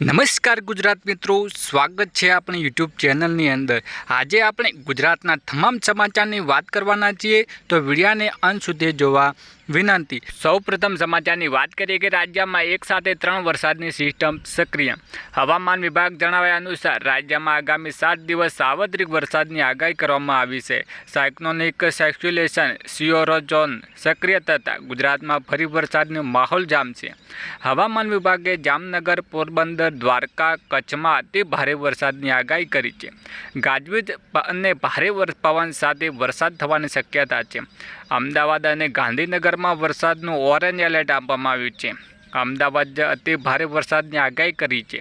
નમસ્કાર ગુજરાત મિત્રો, સ્વાગત છે આપણી યુટ્યુબ ચેનલની અંદર. આજે આપણે ગુજરાતના તમામ સમાચારની વાત કરવાના છીએ, તો વિડીયાને અંત સુધી જોવા વિનંતી. સૌપ્રથમ સમાચારની વાત કરીએ કે રાજ્યમાં એક સાથે ત્રણ વરસાદની સિસ્ટમ સક્રિય. હવામાન વિભાગ જણાવ્યા અનુસાર, રાજ્યમાં આગામી સાત દિવસ સાર્વત્રિક વરસાદની આગાહી કરવામાં આવી છે. સાયક્લોનિક સર્ક્યુલેશન સિયોરોઝોન સક્રિય થતાં ગુજરાતમાં ફરી વરસાદનો માહોલ જામશે હવામાન વિભાગે જામનગર, પોરબંદર, દ્વારકા, કચ્છમાં અતિ ભારે વરસાદની આગાહી કરી છે. ગાજવીજ અને ભારે પવન સાથે વરસાદ થવાની શક્યતા છે. અમદાવાદ અને ગાંધીનગરમાં વરસાદનું ઓરેન્જ એલર્ટ આપવામાં આવ્યું છે. અમદાવાદ અતિ ભારે વરસાદની આગાહી કરી છે.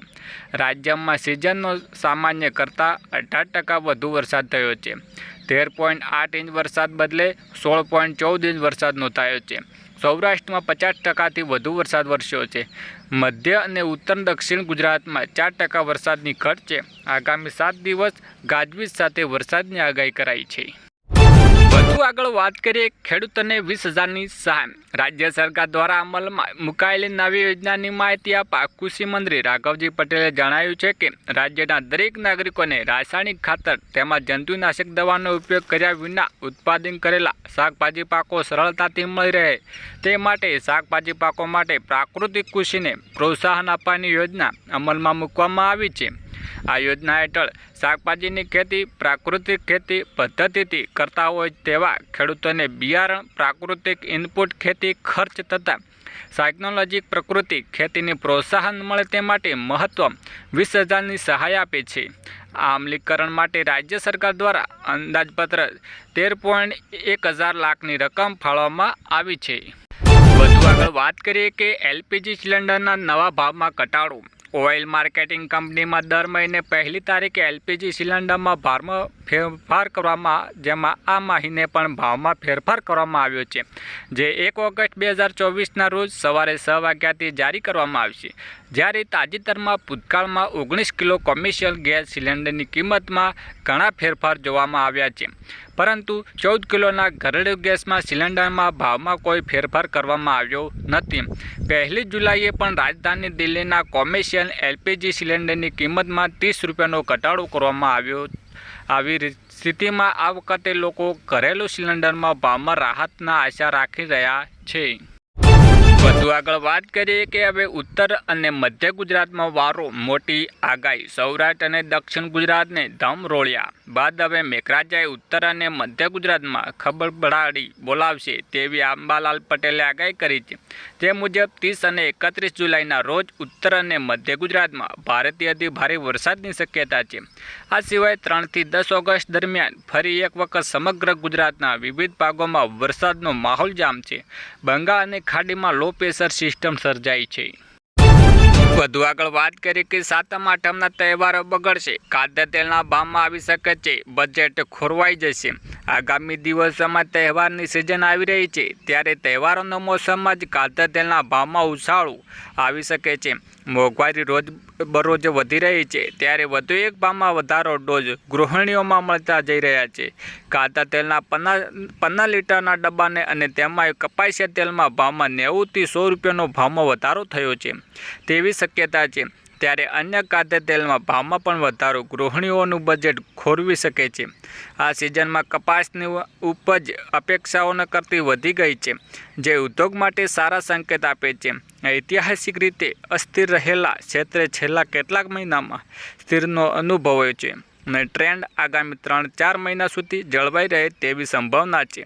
રાજ્યમાં સિઝનનો સામાન્ય કરતાં અઢાર ટકા વધુ વરસાદ થયો છે. તેર પોઈન્ટ આઠ ઇંચ વરસાદ બદલે સોળ પોઈન્ટ ચૌદ ઇંચ વરસાદ નોંધાયો છે. સૌરાષ્ટ્રમાં પચાસ ટકાથી વધુ વરસાદ વરસ્યો છે. મધ્ય અને ઉત્તર દક્ષિણ ગુજરાતમાં ચાર ટકા વરસાદની ઘટ છે. આગામી સાત દિવસ ગાજવીજ સાથે વરસાદની આગાહી કરાઈ છે. વધુ આગળ વાત કરીએ ખેડૂતોને વીસ હજારની સહાય. રાજ્ય સરકાર દ્વારા અમલમાં મુકાયેલી નવી યોજનાની માહિતી આપવા કૃષિ મંત્રી રાઘવજી પટેલે જણાવ્યું છે કે, રાજ્યના દરેક નાગરિકોને રાસાયણિક ખાતર તેમજ જંતુનાશક દવાનો ઉપયોગ કર્યા વિના ઉત્પાદન કરેલા શાકભાજી પાકો સરળતાથી મળી રહે. તે માટે શાકભાજી પાકો માટે પ્રાકૃતિક કૃષિને પ્રોત્સાહન આપવાની યોજના અમલમાં મૂકવામાં આવી છે. આ યોજના હેઠળ શાકભાજીની ખેતી, પ્રાકૃતિક ખેતી પદ્ધતિથી કરતા હોય તેવા ખેડૂતોને બિયારણ, પ્રાકૃતિક ઇનપુટ ખેતી ખર્ચ તથા સાયક્નોલોજી પ્રકૃતિ ખેતીને પ્રોત્સાહન મળે તે માટે મહત્વ વીસ હજારની સહાય આપે છે. આ અમલીકરણ માટે રાજ્ય સરકાર દ્વારા અંદાજપત્ર તેર પોઈન્ટ એક હજાર લાખની રકમ ફાળવવામાં આવી છે. વધુ આગળ વાત કરીએ કે એલપીજી સિલિન્ડરના નવા ભાવમાં ઘટાડો. ઓઇલ માર્કેટિંગ કંપનીમાં દર મહિને પહેલી તારીખે એલપીજી સિલિન્ડરમાં ભારમાં ફેરફાર કરવામાં જેમાં આ માહિને પણ ભાવમાં ફેરફાર કરવામાં આવ્યો છે, જે એક ઓગસ્ટ બે હજાર ચોવીસના રોજ સવારે છ વાગ્યાથી જારી કરવામાં આવશે. જ્યારે તાજેતરમાં ભૂતકાળમાં ઓગણીસ કિલો કોમર્શિયલ ગેસ સિલિન્ડરની કિંમતમાં ઘણા ફેરફાર જોવામાં આવ્યા છે. પરંતુ ચૌદ કિલોના ઘરેલું ગેસમાં સિલિન્ડરમાં ભાવમાં કોઈ ફેરફાર કરવામાં આવ્યો નથી. પહેલી જુલાઈએ પણ રાજધાની દિલ્હીના કોમર્શિયલ એલપીજી સિલિન્ડરની કિંમતમાં ત્રીસ રૂપિયાનો ઘટાડો કરવામાં આવ્યો આવી સ્થિતિમાં આ વખતે લોકો ઘરેલું સિલિન્ડરમાં ભાવમાં રાહતના આશા રાખી રહ્યા છે. વધુ આગળ વાત કરીએ કે હવે ઉત્તર અને મધ્ય ગુજરાતમાં વારો, મોટી આગાહી, સૌરાષ્ટ્ર અને દક્ષિણ ગુજરાતને ધમ રોળ્યા બાદ હવે મેઘરાજાએ ઉત્તર અને મધ્ય ગુજરાતમાં ખબરબડાડી બોલાવશે તેવી અંબાલાલ પટેલે આગાહી કરી છે. તે મુજબ ત્રીસ અને એકત્રીસ જુલાઈના રોજ ઉત્તર અને મધ્ય ગુજરાતમાં ભારેથી અતિ ભારે વરસાદની શક્યતા છે. આ સિવાય ત્રણથી દસ ઓગસ્ટ દરમિયાન ફરી એક વખત સમગ્ર ગુજરાતના વિવિધ ભાગોમાં વરસાદનો માહોલ જામ છે. બંગાળ અને ખાડીમાં લો પ્રેશર સિસ્ટમ સર્જાઈ છે. વધુ આગળ વાત કરી કે સાતમ આઠમના તહેવારો બગડશે. ખાદ્ય તેલના ભાવમાં આવી શકે છે. બજેટ ખોરવાઈ જશે. આગામી દિવસોમાં તહેવારની સિઝન આવી રહી છે. ત્યારે તહેવારોનો મોસમમાં જ ખાદ્ય તેલના ભાવમાં ઉછાળું આવી શકે છે. મોંઘવારી રોજ બરોજ વધી રહી છે. ત્યારે વધુ એક ભાવમાં વધારો ડોઝ ગૃહિણીઓમાં મળતા જઈ રહ્યા છે. ખાદ્ય તેલના પન્ના પન્ના લીટરના ડબ્બાને અને તેમાં કપાસિયા તેલમાં ભાવમાં નેવુંથી સો રૂપિયાનો ભાવમાં વધારો થયો છે. તેવી શક્યતા છે. ત્યારે અન્ય ખાદ્ય તેલમાં ભાવમાં પણ વધારો ગૃહિણીઓનું બજેટ ખોરવી શકે છે. આ સિઝનમાં કપાસની ઉપજ અપેક્ષાઓને કરતી વધી ગઈ છે, જે ઉદ્યોગ માટે સારા સંકેત આપે છે. ઐતિહાસિક રીતે અસ્થિર રહેલા ક્ષેત્રે છેલ્લા કેટલાક મહિનામાં સ્થિરનો અનુભવ્યો છે અને ટ્રેન્ડ આગામી ત્રણ, ચાર મહિના સુધી જળવાઈ રહે તેવી સંભાવના છે.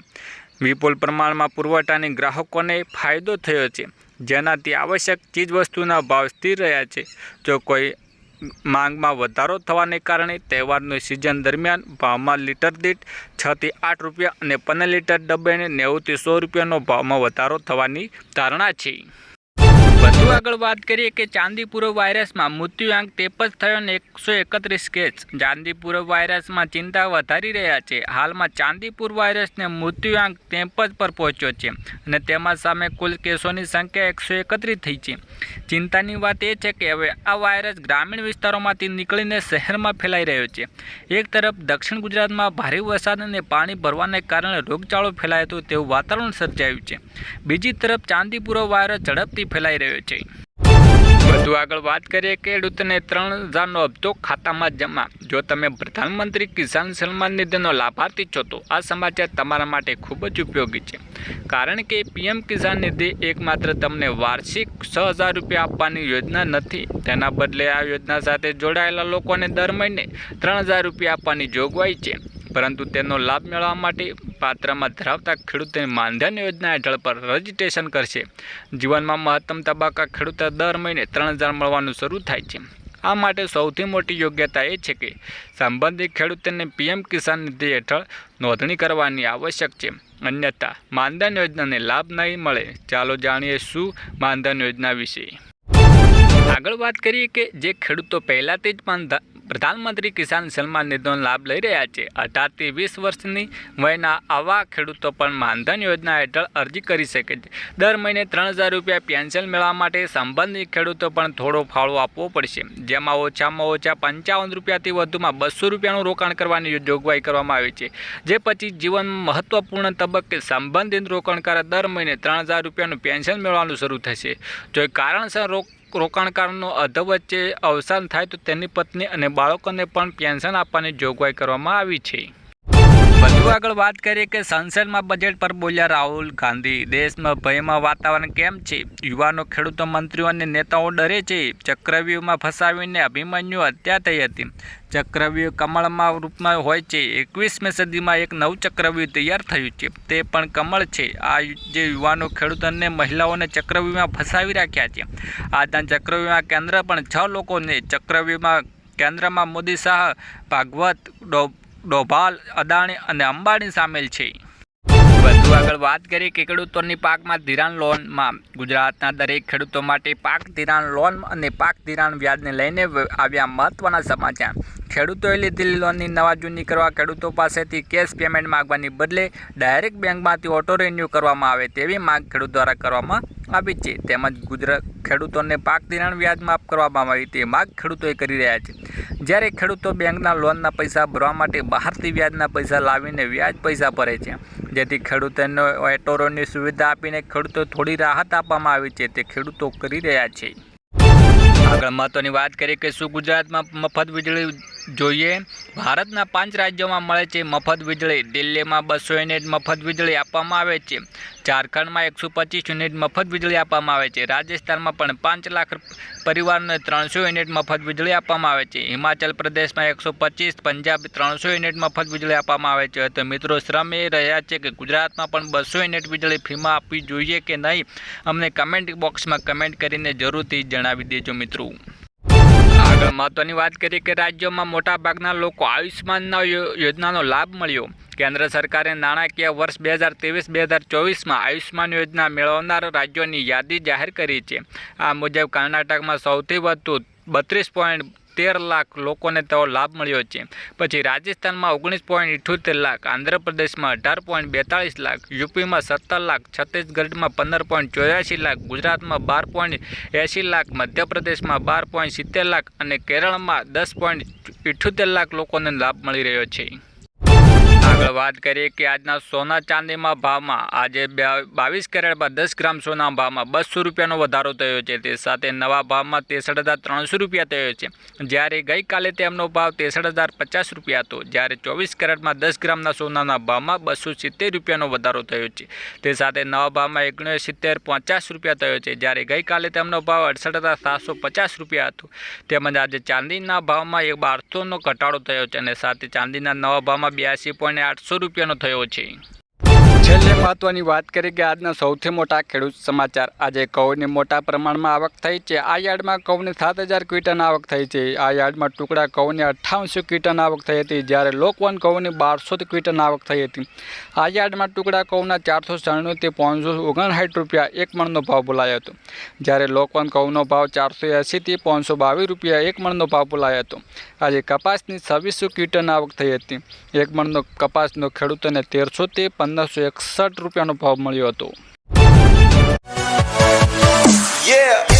વિપુલ પ્રમાણમાં પુરવઠાની ગ્રાહકોને ફાયદો થયો છે. જેનાથી આવશ્યક ચીજવસ્તુના ભાવ સ્થિર રહ્યા છે. જો કોઈ માંગમાં વધારો થવાને કારણે તહેવારની સિઝન દરમિયાન ભાવમાં લીટર દીઠ છથી આઠ રૂપિયા અને પંદર લીટર ડબ્બેને નેવુંથી સો રૂપિયાનો ભાવમાં વધારો થવાની ધારણા છે. આગળ વાત કરીએ કે ચાંદીપુર વાયરસમાં મૃત્યુઆંક તેપજ થયો અને એકસો એકત્રીસ કેસ. ચાંદીપુર વાયરસમાં ચિંતા વધારી રહ્યા છે. હાલમાં ચાંદીપુર વાયરસને મૃત્યુઆંક તેપજ પર પહોંચ્યો છે અને તેમાં સામે કુલ કેસોની સંખ્યા એકસો એકત્રીસ થઈ છે. ચિંતાની વાત એ છે કે હવે આ વાયરસ ગ્રામીણ વિસ્તારોમાંથી નીકળીને શહેરમાં ફેલાઈ રહ્યો છે. એક તરફ દક્ષિણ ગુજરાતમાં ભારે વરસાદ અને પાણી ભરવાને કારણે રોગચાળો ફેલાયો હતો તેવું વાતાવરણ સર્જાયું છે. બીજી તરફ ચાંદીપુરો વાયરસ ઝડપથી ફેલાઈ રહ્યો છે. વધુ આગળ વાત કરીએ ખેડૂતને ત્રણ હજારનો હપ્તો ખાતામાં જમા. જો તમે પ્રધાનમંત્રી કિસાન સન્માન નિધિનો લાભાર્થી છો તો આ સમાચાર તમારા માટે ખૂબ જ ઉપયોગી છે. કારણ કે પીએમ કિસાન નિધિ એકમાત્ર તમને વાર્ષિક છ હજાર રૂપિયા આપવાની યોજના નથી. તેના બદલે આ યોજના સાથે જોડાયેલા લોકોને દર મહિને ત્રણ હજાર રૂપિયા આપવાની જોગવાઈ છે. પરંતુ તેનો લાભ મેળવવા માટે પાત્રમાં ધરાવતા ખેડૂતોને માનધન યોજના હેઠળ પર રજીસ્ટ્રેશન કરશે. જીવનમાં મહત્તમ તબક્કા ખેડૂતો દર મહિને ત્રણ હજાર મળવાનું શરૂ થાય છે. આ માટે સૌથી મોટી યોગ્યતા એ છે કે સંબંધિત ખેડૂતોને પીએમ કિસાન નિધિ હેઠળ નોંધણી કરવાની આવશ્યક છે. અન્યથા, માનધન યોજનાને લાભ નહીં મળે. ચાલો જાણીએ શું માનધન યોજના વિશે. આગળ વાત કરીએ કે જે ખેડૂતો પહેલાંથી જ ધ- પ્રધાનમંત્રી કિસાન સન્માન નિધિનો લાભ લઈ રહ્યા છે. અઢારથી વીસ વર્ષની વયના આવા ખેડૂતો પણ માનધન યોજના હેઠળ અરજી કરી શકે છે. દર મહિને ત્રણ હજાર રૂપિયા પેન્શન મેળવવા માટે સંબંધિત ખેડૂતો પણ થોડો ફાળો આપવો પડશે. જેમાં ઓછામાં ઓછા પંચાવન રૂપિયાથી વધુમાં બસો રૂપિયાનું રોકાણ કરવાની જોગવાઈ કરવામાં આવી છે. જે પછી જીવન મહત્વપૂર્ણ તબક્કે સંબંધિત રોકાણકાર દર મહિને ત્રણ હજાર રૂપિયાનું પેન્શન મેળવવાનું શરૂ થશે. જો કારણસર રોક રોકાણકારનો અધવચ્ચે અવસાન થાય તો તેની પત્ની અને બાળકોને પણ પેન્શન આપવાની જોગવાઈ કરવામાં આવી છે. વધુ આગળ વાત કરીએ કે સંસદમાં બજેટ પર બોલ્યા રાહુલ ગાંધી. દેશમાં ભયમાં વાતાવરણ કેમ છે? યુવાનો, ખેડૂતો, મંત્રીઓ અને નેતાઓ ડરે છે. ચક્રવ્યૂહમાં ફસાવીને અભિમન્યુ હત્યા થઈ હતી. ચક્રવ્યૂહ કમળમાં રૂપમાં હોય છે. એકવીસમી સદીમાં એક નવું ચક્રવ્યૂહ તૈયાર થયું છે. તે પણ કમળ છે. આ જે યુવાનો ખેડૂતોને મહિલાઓને ચક્રવ્યૂહમાં ફસાવી રાખ્યા છે. આજના ચક્રવ્યૂહમાં કેન્દ્ર પણ છ લોકોને ચક્રવ્યૂહમાં, કેન્દ્રમાં મોદી શાહ, ભાગવત ડો ડોભાલ, અદાણી અને અંબાણી સામેલ છે. વધુ આગળ વાત કરીએ કે ખેડૂતોની પાકમાં ધિરાણ લોનમાં. ગુજરાતના દરેક ખેડૂતો માટે પાક ધિરાણ લોન અને પાક ધિરાણ વ્યાજને લઈને આવ્યા મહત્વના સમાચાર. ખેડૂતોએ લીધેલી લોનની નવા જૂની કરવા ખેડૂતો પાસેથી કેશ પેમેન્ટ માંગવાની બદલે ડાયરેક્ટ બેંકમાંથી ઓટો રિન્યૂ કરવામાં આવે તેવી માંગ ખેડૂત દ્વારા કરવામાં આવી છે. તેમજ ગુજરાત ખેડૂતોને પાક ધિરાણ વ્યાજ માફ કરવામાં આવી તે માગ ખેડૂતોએ કરી રહ્યા છે. જ્યારે ખેડૂતો બેંકના લોનના પૈસા ભરવા માટે બહારથી વ્યાજના પૈસા લાવીને વ્યાજ પૈસા ભરે છે. જેથી ખેડૂતોને એટોરોની સુવિધા આપીને ખેડૂતો થોડી રાહત આપવામાં આવી છે તે ખેડૂતો કરી રહ્યા છે. આગળ મહત્વની વાત કરીએ કે શું ગુજરાતમાં મફત વીજળી જોઈએ. ભારતના પાંચ રાજ્યોમાં મળે છે મફત વીજળી. દિલ્હીમાં બસો યુનિટ મફત વીજળી આપવામાં આવે છે. ઝારખંડમાં એકસો પચીસ યુનિટ મફત વીજળી આપવામાં આવે છે. રાજસ્થાનમાં પણ પાંચ લાખ પરિવારને ત્રણસો યુનિટ મફત વીજળી આપવામાં આવે છે. હિમાચલ પ્રદેશમાં એકસો પચીસ, પંજાબ ત્રણસો યુનિટ મફત વીજળી આપવામાં આવે છે. તો મિત્રો શ્રમ એ રહ્યા છે કે ગુજરાતમાં પણ બસો યુનિટ વીજળી ફીમાં આપવી જોઈએ કે નહીં? અમને કમેન્ટ બોક્સમાં કમેન્ટ કરીને જરૂરથી જણાવી દેજો મિત્રો. મહત્વની વાત કરીએ કે રાજ્યોમાં મોટાભાગના લોકો આયુષ્માનના યોજનાનો લાભ મળ્યો. કેન્દ્ર સરકારે નાણાકીય વર્ષ બે હજાર ત્રેવીસ બે હજાર ચોવીસમાં આયુષ્માન યોજના મેળવનાર રાજ્યોની યાદી જાહેર કરી છે. આ મુજબ કર્ણાટકમાં સૌથી વધુ બત્રીસ પોઈન્ટ તેર લાખ લોકોને તેઓ લાભ મળ્યો છે. પછી રાજસ્થાનમાં ઓગણીસ પોઈન્ટ ઇઠ્યોતેર લાખ, આંધ્રપ્રદેશમાં અઢાર પોઈન્ટ બેતાળીસ લાખ, યુપીમાં સત્તર લાખ, છત્તીસગઢમાં પંદર પોઈન્ટ ચોર્યાસી લાખ, ગુજરાતમાં બાર પોઈન્ટ એંસી લાખ, મધ્યપ્રદેશમાં બાર પોઈન્ટ સિત્તેર લાખ અને કેરળમાં દસ પોઈન્ટ ઇઠ્યોતેર લાખ લોકોને લાભ મળી રહ્યો છે. આગળ વાત કરીએ કે આજના સોના ચાંદીમાં ભાવમાં આજે બાવીસ કેરેટમાં દસ ગ્રામ સોના ભાવમાં બસો રૂપિયાનો વધારો થયો છે. તે સાથે નવા ભાવમાં ત્રેસઠ હજાર ત્રણસો રૂપિયા થયો છે. જ્યારે ગઈકાલે તેમનો ભાવ ત્રેસઠ હજાર પચાસ રૂપિયા હતો. જ્યારે ચોવીસ કેરેટમાં દસ ગ્રામના સોનાના ભાવમાં બસો સિત્તેર રૂપિયાનો વધારો થયો છે. તે સાથે નવા ભાવમાં એકસો સિત્તેર પચાસ રૂપિયા થયો છે. જ્યારે ગઈકાલે તેમનો ભાવ અડસઠ હજાર સાતસો પચાસ રૂપિયા હતો. તેમજ આજે ચાંદીના ભાવમાં એક બારસોનો ઘટાડો થયો છે. અને સાથે ચાંદીના નવા ભાવમાં બ્યાસી પોઈન્ટ આઠસો રૂપિયાનો થયો છે. છેલ્લે મહત્વની વાત કરી કે આજના સૌથી મોટા ખેડૂત સમાચાર. આજે ઘઉંની મોટા પ્રમાણમાં આવક થઈ છે. આ યાર્ડમાં ઘઉંની સાત હજાર ક્વિન્ટલ આવક થઈ છે. આ યાર્ડમાં ટુકડા ઘઉંની અઠ્ઠાવનસો ક્વિન્ટલ આવક થઈ હતી. જ્યારે લોકવન ઘઉંની બારસો ક્વિટન આવક થઈ હતી. આ યાર્ડમાં ટુકડા ઘઉંના ચારસો ત્રાણુંથી પાંચસો ઓગણસાઠ રૂપિયા એક મણનો ભાવ બોલાયો હતો. જ્યારે લોકવન ઘઉંનો ભાવ ચારસો એંસીથી પાંચસો બાવીસ રૂપિયા એક મણનો ભાવ બોલાયો હતો. આજે કપાસની છવ્વીસો ક્વિન્ટલ આવક થઈ હતી. એક મણનો કપાસનો ખેડૂતોને તેરસોથી પંદરસો એકસઠ રૂપિયાનો ભાવ મળ્યો હતો Yeah.